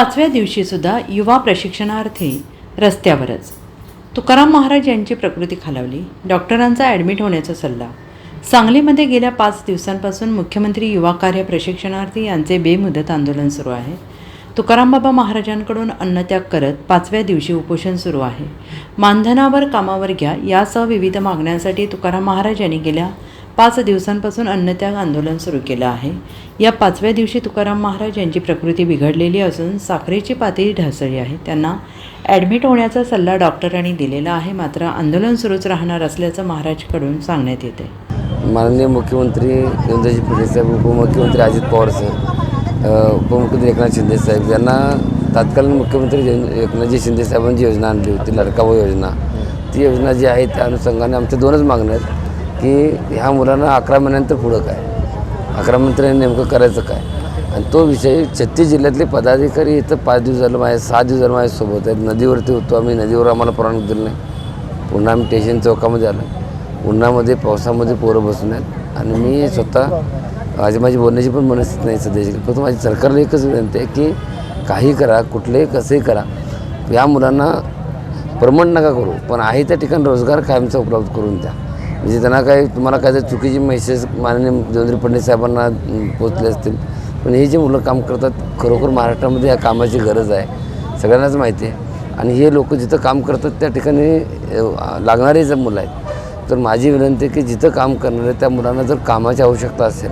पाचव्या दिवशीसुद्धा युवा प्रशिक्षणार्थी रस्त्यावरच. तुकाराम महाराज यांची प्रकृती खालावली. डॉक्टरांचा ॲडमिट होण्याचा सल्ला. सांगलीमध्ये गेल्या पाच दिवसांपासून मुख्यमंत्री युवा कार्य प्रशिक्षणार्थी यांचे बेमुदत आंदोलन सुरू आहे. तुकारामबाबा महाराजांकडून अन्नत्याग करत पाचव्या दिवशी उपोषण सुरू आहे. मानधनावर कामावर घ्या यासह विविध मागण्यांसाठी तुकाराम महाराज यांनी गेल्या पाच दिवसांपासून अन्नत्याग आंदोलन सुरू केलं आहे. या पाचव्या दिवशी तुकाराम महाराज यांची प्रकृती बिघडलेली असून साखरेची पातळी ढासळली आहे. त्यांना ॲडमिट होण्याचा सल्ला डॉक्टरांनी दिलेला आहे. मात्र आंदोलन सुरूच राहणार असल्याचं महाराजकडून सांगण्यात येते. माननीय मुख्यमंत्री देवेंद्रजी फडणवीस साहेब उपमुख्यमंत्री अजित पवार साहेब उपमुख्यमंत्री एकनाथ शिंदे साहेब यांना तत्कालीन मुख्यमंत्री एकनाथजी शिंदे साहेबांची जी योजना आणली होती लडकावो योजना. ती योजना जी आहे त्या अनुषंगाने आमच्या दोनच मागण्या आहेत. की ह्या मुलांना अकरा महिन्यानंतर पुढं काय? अकरा महिन्यानंतर नेमकं करायचं काय? आणि तो विषय छत्तीस जिल्ह्यातले पदाधिकारी इथं पाच दिवस झालं माझ्या सहा दिवस झालं माझ्यासोबत आहेत. नदीवरती होतो आम्ही. नदीवर आम्हाला परवानगी दिली नाही. पुन्हा आम्ही स्टेशन चौकामध्ये आलो. उन्हामध्ये पावसामध्ये पोरं बसून आहेत. आणि मी स्वतः माझी माझी बोलण्याची पण मनस्थिती नाही सध्याची फक्त माझी सरकारला एकच विनंती आहे की काही करा कुठलेही कसंही करा. या मुलांना परमनंट नका करू. पण आहे त्या ठिकाणी रोजगार कायमचा उपलब्ध करून द्या. म्हणजे त्यांना काही तुम्हाला काय जर चुकीची मेसेज माननीय देवेंद्र फडणवीस साहेबांना पोचले असतील. पण हे जे मुलं काम करतात खरोखर महाराष्ट्रामध्ये या कामाची गरज आहे. सगळ्यांनाच माहिती आहे. आणि हे लोक जिथं काम करतात त्या ठिकाणी लागणारे जर मुलं आहेत तर माझी विनंती आहे की जिथं काम करणारे त्या मुलांना जर कामाची आवश्यकता असेल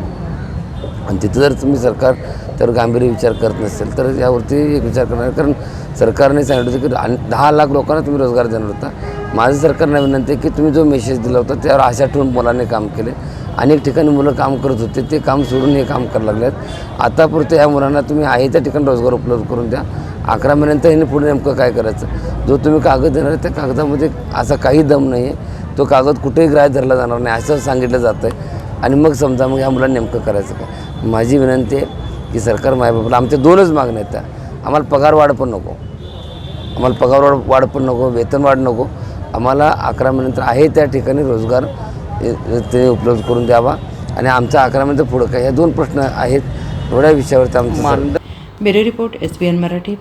आणि तिथं जर तुम्ही सरकार तर गांभीर्य विचार करत नसेल तर यावरती एक विचार करणार कारण सरकारने सांगितलं होतं की आणि दहा लाख लोकांना तुम्ही रोजगार देणार होता. माझं सरकारनं विनंती आहे की तुम्ही जो मेसेज दिला होता त्यावर आशा ठेवून मुलांनी काम केले. अनेक ठिकाणी मुलं काम करत होते ते काम सोडून हे काम करायला लागले आहेत. आतापुरते या मुलांना तुम्ही आहे त्या ठिकाणी रोजगार उपलब्ध करून द्या. अकरा महिन्यानंतर ह्यांनी पुढे नेमकं काय करायचं? जो तुम्ही कागद देणार आहे त्या कागदामध्ये असा काही दम नाही आहे तो कागद कुठेही ग्राह्य धरला जाणार नाही असं सांगितलं जातं आहे आणि मग समजा मग ह्या मुलांना नेमकं करायचं काय? माझी विनंती आहे की सरकार मायबापाला आमच्या दोनच मागण्या आहेत त्या. आम्हाला पगार वाढ पण नको. आम्हाला पगार वाढ वाढ पण नको वेतन वाढ नको. आम्हाला अकरा महिन्यानंतर आहे त्या ठिकाणी रोजगार ते उपलब्ध करून द्यावा. आणि आमचा अकरा महिन्यानंतर पुढं काय? ह्या दोन प्रश्न आहेत. एवढ्या विषयावरती आमचं sir- bureau report S B N Marathi.